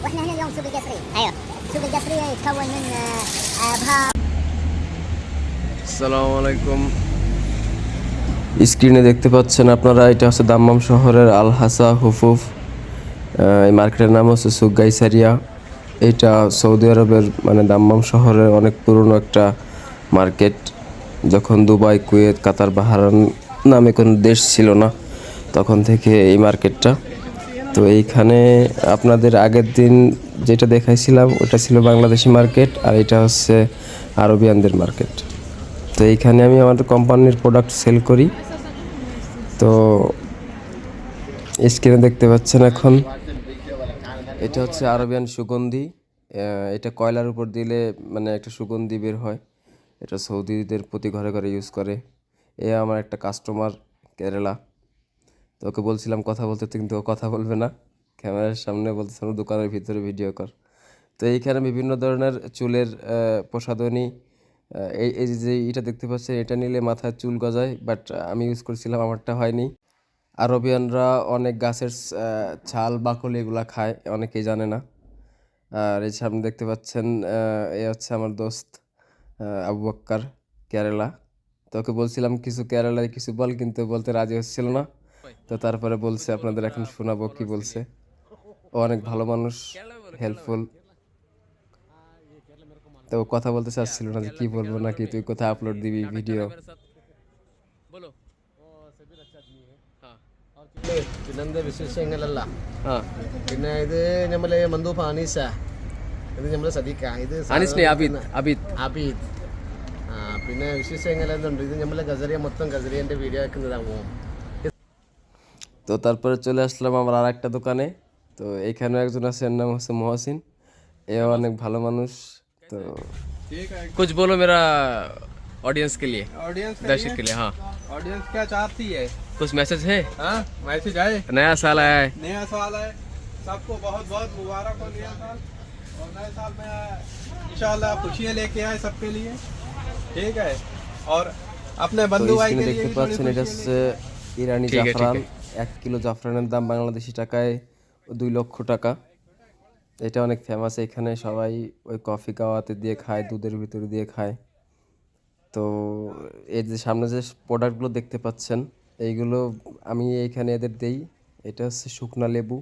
واحنا هنا اليوم سوق القصريه ايوه سوق القصريه يتكون من آه، آه، ابهار আসসালামু আলাইকুম স্ক্রিনে দেখতে পাচ্ছেন আপনারা এটা হচ্ছে দাম্মাম শহরের আল হাসা হুফুফ আহ, এই মার্কেটের নাম হচ্ছে সুগাইসারিয়া এটা সৌদি আরবের মানে দাম্মাম শহরের অনেক পুরনো একটা মার্কেট যখন দুবাই কুয়েত কাতার বাহারান নামে কোনো দেশ ছিল না তখন থেকে এই মার্কেটটা তো এইখানে আপনাদের আগের দিন যেটা দেখাইছিলাম, ওটা ছিল বাংলাদেশি মার্কেট আর এটা হচ্ছে আরবিয়ানদের মার্কেট। তো এইখানে আমি আমাদের কোম্পানির প্রোডাক্ট সেল করি। তো স্ক্রিনে দেখতে পাচ্ছেন এখন, এটা হচ্ছে আরবিয়ান সুগন্ধি। এটা কয়লার উপর দিলে মানে একটা সুগন্ধি বের হয়। এটা সৌদিদের প্রতি ঘরে ঘরে ইউজ করে। এ আমার একটা কাস্টমার কেরালা তো ওকে বলছিলাম, কথা বলতে কিন্তু ও কথা বলবে না। ক্যামেরার সামনে বলতেছে, আমার দোকানের ভিতরে ভিডিও কর। তো এইখানে বিভিন্ন ধরনের চুলের প্রসাধনী এই এই যে এটা দেখতে পাচ্ছেন, এটা নিলে মাথায় চুল গজায়, বাট আমি ইউজ করছিলাম, আমারটা হয়নি। আরবিয়ানরা অনেক গাছের ছাল, বাকল এগুলা খায়, অনেকেই জানে না। আর এই সামনে দেখতে পাচ্ছেন এ হচ্ছে আমার দোস্ত আবু বাক্কার, কেরালা। তো ওকে বলছিলাম, কিছু কেরালায় কিছু বল। কিন্তু বলতে রাজি হচ্ছিল না। তো তারপরে বলছে আপনাদের এখন শোনাবো কি বলছে ও অনেক ভালো মানুষ হেল্পফুল তো ও কথা বলতে চাচ্ছিল না যে কি বলবো নাকি তুই কোথায় আপলোড দিবি ভিডিও പിന്നെന്താ വിശേഷങ്ങളല്ല হ্যাঁ പിന്നെ ഇത് നമ്മളെ മന്ദൂഫ് ആനീസ ഇത് നമ്മളെ സദീക്ക ഇത് അനീസ് നെ അബിദ് അബിദ് അബീദ് ആ പിന്നെ വിശേഷങ്ങൾ എന്തുണ്ട് ഇത് നമ്മളെ ഗസറിയ മൊത്തം ഗസറിയന്റെ വീഡിയോ ആക്കുന്നതാകുമോ তো তারপরে চলে আসলাম আমার আর একটা দোকানে তো এইখানে একজন আছে এর নাম হচ্ছে মহসিন এও অনেক ভালো মানুষ তো कुछ बोलो मेरा ऑडियंस के लिए ऑडियंस दर्शक के लिए हाँ ऑडियंस क्या चाहती है कुछ मैसेज है हाँ मैसेज आए नया साल आया है नया साल है सबको बहुत बहुत मुबारक हो नया साल और नए साल में इंशाल्लाह खुशियाँ लेके आए सबके लिए ठीक है और अपने তো बंधु भाई স্ক্রিনে के लिए দেখতে भी थोड़ी পাচ্ছেন এটা खुशियाँ হচ্ছে ইরানি ঠিক আছে, ঠিক জাফরান এক কিলো জাফরানের দাম বাংলাদেশি টাকায় দুই লক্ষ টাকা। এটা অনেক ফেমাস এখানে সবাই ওই কফি কাওয়াতে দিয়ে খায়, দুধের ভিতরে দিয়ে খায়। তো এই যে সামনে যে প্রোডাক্টগুলো দেখতে পাচ্ছেন, এইগুলো আমি এইখানে এদের দেই। এটা হচ্ছে শুকনা লেবু।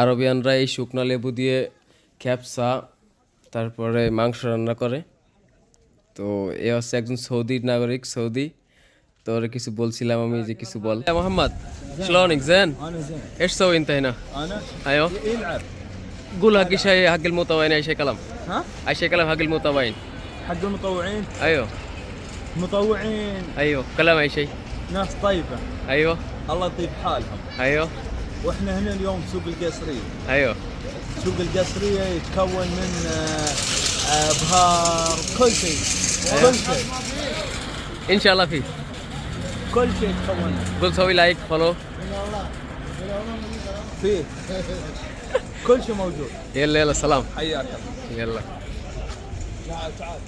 আরবিয়ানরা এই শুকনা লেবু দিয়ে খ্যাপসা তারপরে মাংস রান্না করে। তো এ হচ্ছে একজন সৌদি নাগরিক, সৌদি। তো ওরা কিছু বলছিলাম আমি যে কিছু বল মোহাম্মদ شلونك زين؟ ايش تسوي انت هنا؟ انا ايوه يلعب قول حق شيء حق المتطوعين اي شيء كلام ها اي شيء كلام حق المتطوعين حق المطوعين ايوه مطوعين ايوه كلام اي شيء ناس طيبة ايوه الله يطيب حالهم ايوه واحنا هنا اليوم سوق القصرية ايوه سوق القصرية يتكون من آه، آه، ابهار كل شيء كل شيء ان شاء الله فيه كل شيء يتكون قول سوي لايك فولو فيه كل شيء موجود يلا يلا سلام حياك الله يلا تعال تعال